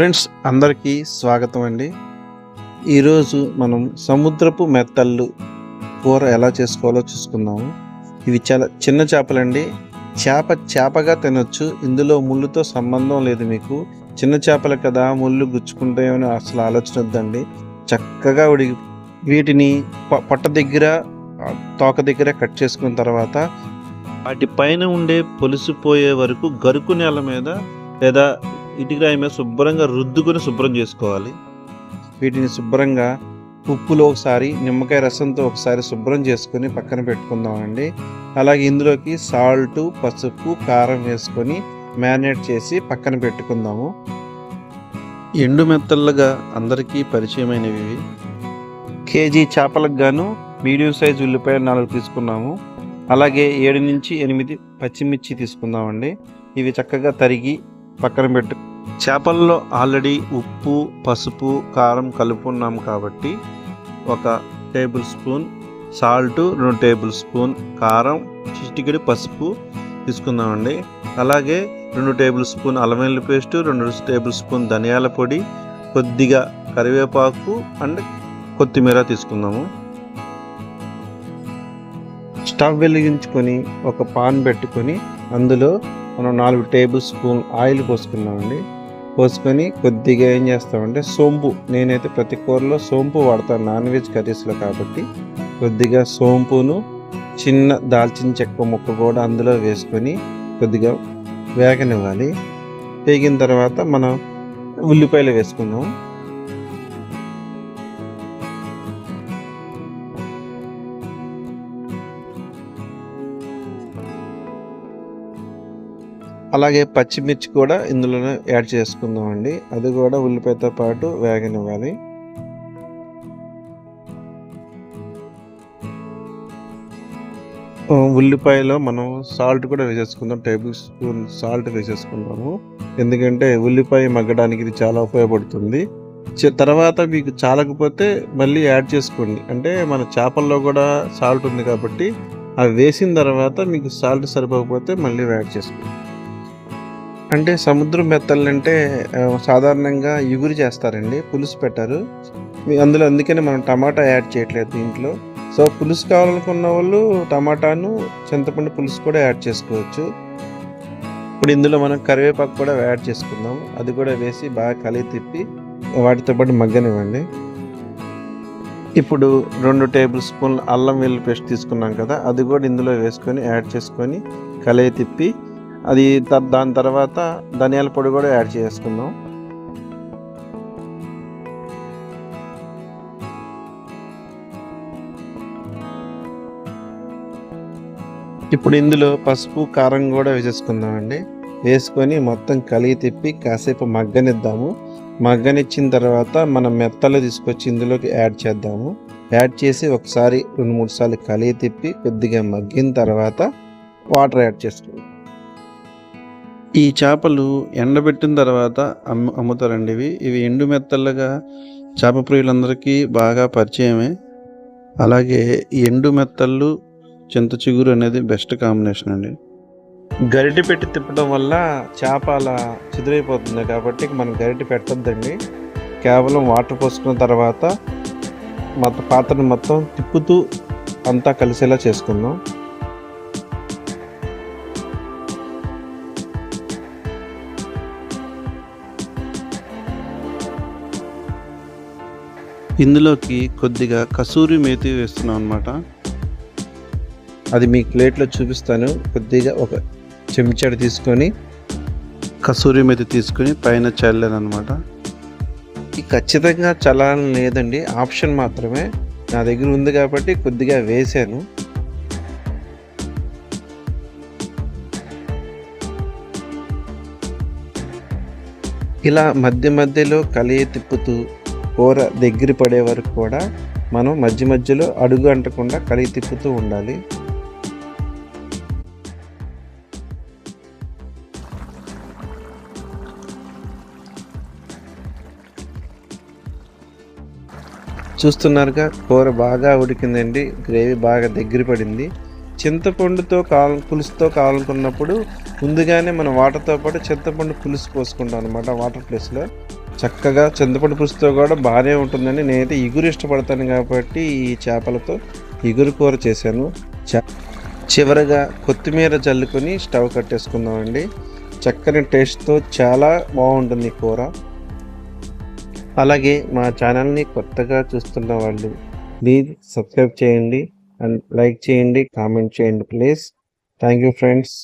Friends అందరికీ స్వాగతం అండి. ఈరోజు మనం సముద్రపు మెత్తళ్ళు కూర ఎలా చేసుకోవాలో చూసుకుందాము. ఇవి చాలా చిన్న చేపలండి. చేప చేపగా తినొచ్చు. ఇందులో ముళ్ళుతో సంబంధం లేదు మీకు. చిన్న చేపలు కదా ముళ్ళు గుచ్చుకుంటాయని అసలు ఆలోచన వద్దండి. చక్కగా ఉడికి వీటిని పొట్ట దగ్గర తోక దగ్గర కట్ చేసుకున్న తర్వాత వాటి పైన ఉండే పొలిసిపోయే వరకు గరుకు నేల మీద లేదా ఇటుకరాయి మీద శుభ్రంగా రుద్దుకొని శుభ్రం చేసుకోవాలి. వీటిని శుభ్రంగా ఉప్పులో ఒకసారి నిమ్మకాయ రసంతో ఒకసారి శుభ్రం చేసుకొని పక్కన పెట్టుకుందామండి. అలాగే ఇందులోకి సాల్ట్ పసుపు కారం వేసుకొని మ్యారినేట్ చేసి పక్కన పెట్టుకుందాము. ఎండు మెత్తలుగా అందరికీ పరిచయమైనవి కేజీ చేపలకు గాను మీడియం సైజ్ ఉల్లిపాయ నాలుగు తీసుకున్నాము. అలాగే ఏడు నుంచి ఎనిమిది పచ్చిమిర్చి తీసుకుందామండి. ఇవి చక్కగా తరిగి పక్కన పెట్టు. చేపల్లో ఆల్రెడీ ఉప్పు పసుపు కారం కలుపుకున్నాం కాబట్టి ఒక టేబుల్ స్పూన్ సాల్ట్ రెండు టేబుల్ స్పూన్ కారం చిటికెడు పసుపు తీసుకుందామండి. అలాగే రెండు టేబుల్ స్పూన్ అల్లం వెల్లుల్లి పేస్ట్ రెండు టేబుల్ స్పూన్ ధనియాల పొడి కొద్దిగా కరివేపాకు అండ్ కొత్తిమీర తీసుకుందాము. స్టవ్ వెలిగించుకొని ఒక పాన్ పెట్టుకొని అందులో మనం నాలుగు టేబుల్ స్పూన్ ఆయిల్ పోసుకున్నామండి. పోసుకొని కొద్దిగా ఏం చేస్తామంటే సోంపు నేనైతే ప్రతి కూరలో సోంపు వాడతాను నాన్ వెజ్ కర్రీస్లో కాబట్టి. కొద్దిగా సోంపును చిన్న దాల్చిన చెక్క ముక్క కూడా అందులో వేసుకొని కొద్దిగా వేగనివ్వాలి. వేగిన తర్వాత మనం ఉల్లిపాయలు వేసుకుందాం అలాగే పచ్చిమిర్చి కూడా ఇందులోనే యాడ్ చేసుకుందామండి. అది కూడా ఉల్లిపాయతో పాటు వేగనివ్వాలి. ఉల్లిపాయలో మనం సాల్ట్ కూడా వేసేసుకుందాం. టేబుల్ స్పూన్ సాల్ట్ వేసేసుకుందాము. ఎందుకంటే ఉల్లిపాయ మగ్గడానికి ఇది చాలా ఉపయోగపడుతుంది. చ- తర్వాత మీకు చాలకపోతే మళ్ళీ యాడ్ చేసుకోండి. అంటే మన చేపల్లో కూడా సాల్ట్ ఉంది కాబట్టి అవి వేసిన తర్వాత మీకు సాల్ట్ సరిపోకపోతే మళ్ళీ యాడ్ చేసుకోండి. అంటే సముద్రం మెత్తలు అంటే సాధారణంగా ఎగురు చేస్తారండి పులుసు పెట్టారు. అందులో అందుకనే మనం టమాటా యాడ్ చేయట్లేదు దీంట్లో. సో పులుసు కావాలనుకున్న వాళ్ళు టమాటాను చింతపండు పులుసు కూడా యాడ్ చేసుకోవచ్చు. ఇప్పుడు ఇందులో మనం కరివేపాకు కూడా యాడ్ చేసుకుందాం. అది కూడా వేసి బాగా కలిగి తిప్పి వాటితో పాటు మగ్గనివ్వండి. ఇప్పుడు రెండు టేబుల్ స్పూన్ అల్లం వెల్లుల్లి పేస్ట్ తీసుకున్నాం కదా అది కూడా ఇందులో వేసుకొని యాడ్ చేసుకొని కలయి తిప్పి అది దాని తర్వాత ధనియాల పొడి కూడా యాడ్ చేసుకుందాం. ఇప్పుడు ఇందులో పసుపు కారం కూడా వేసేసుకుందామండి. వేసుకొని మొత్తం కలిగి తిప్పి కాసేపు మగ్గనిద్దాము. మగ్గనిచ్చిన తర్వాత మనం మెత్తలు తీసుకొచ్చి ఇందులోకి యాడ్ చేద్దాము. యాడ్ చేసి ఒకసారి రెండు మూడు సార్లు కలిగి తిప్పి కొద్దిగా మగ్గిన తర్వాత వాటర్ యాడ్ చేసుకుందాం ఈ చేపలు ఎండబెట్టిన తర్వాత అమ్ము అమ్ముతారండి ఇవి. ఇవి ఎండు మెత్తలుగా చేప ప్రియులందరికీ బాగా పరిచయమే. అలాగే ఈ ఎండు మెత్తళ్ళు చింత చిగురు అనేది బెస్ట్ కాంబినేషన్ అండి. గరిటె పెట్టి తిప్పడం వల్ల చేప అలా చిదిరైపోతుంది కాబట్టి మనం గరిటె పెట్టద్దండి. కేవలం వాటర్ పోసుకున్న తర్వాత మొత్తం పాత్రను మొత్తం తిప్పుతూ అంతా కలిసేలా చేసుకుందాం. ఇందులోకి కొద్దిగా కసూరి మేతి వేస్తున్నాం అనమాట అది మీ ప్లేట్లో చూపిస్తాను. కొద్దిగా ఒక చెంచాడు తీసుకొని కసూరి మేతి తీసుకొని పైన చల్లాను అనమాట ఇది ఖచ్చితంగా చల్లాలని లేదండి. ఆప్షన్ మాత్రమే. నా దగ్గర ఉంది కాబట్టి కొద్దిగా వేసాను. ఇలా మధ్య మధ్యలో కలియ తిప్పుతూ కూర దగ్గర పడే వరకు కూడా మనం మధ్య మధ్యలో అడుగు అంటకుండా కలిగి తిప్పుతూ ఉండాలి. చూస్తున్నారుగా కూర బాగా ఉడికిందండి గ్రేవీ బాగా దగ్గర పడింది. చింతపండుతో కావాల పులుసుతో కావాలనుకున్నప్పుడు ముందుగానే మనం వాటర్తో పాటు చింతపండు పులుసు పోసుకుంటాం అనమాట వాటర్ ప్లేస్లో. చక్కగా చింతపండు పులుసుతో కూడా బాగానే ఉంటుందండి. నేనైతే ఇగురు ఇష్టపడతాను కాబట్టి ఈ చేపలతో ఇగురు కూర చేశాను. చివరగా కొత్తిమీర చల్లుకొని స్టవ్ కట్టేసుకుందామండి. చక్కని టేస్ట్తో చాలా బాగుంటుంది కూర. అలాగే మా ఛానల్ని కొత్తగా చూస్తున్న వాళ్ళు ప్లీజ్ సబ్స్క్రైబ్ చేయండి. అండ్ లైక్ చేయండి కామెంట్ చేయండి ప్లీజ్. Thank you friends.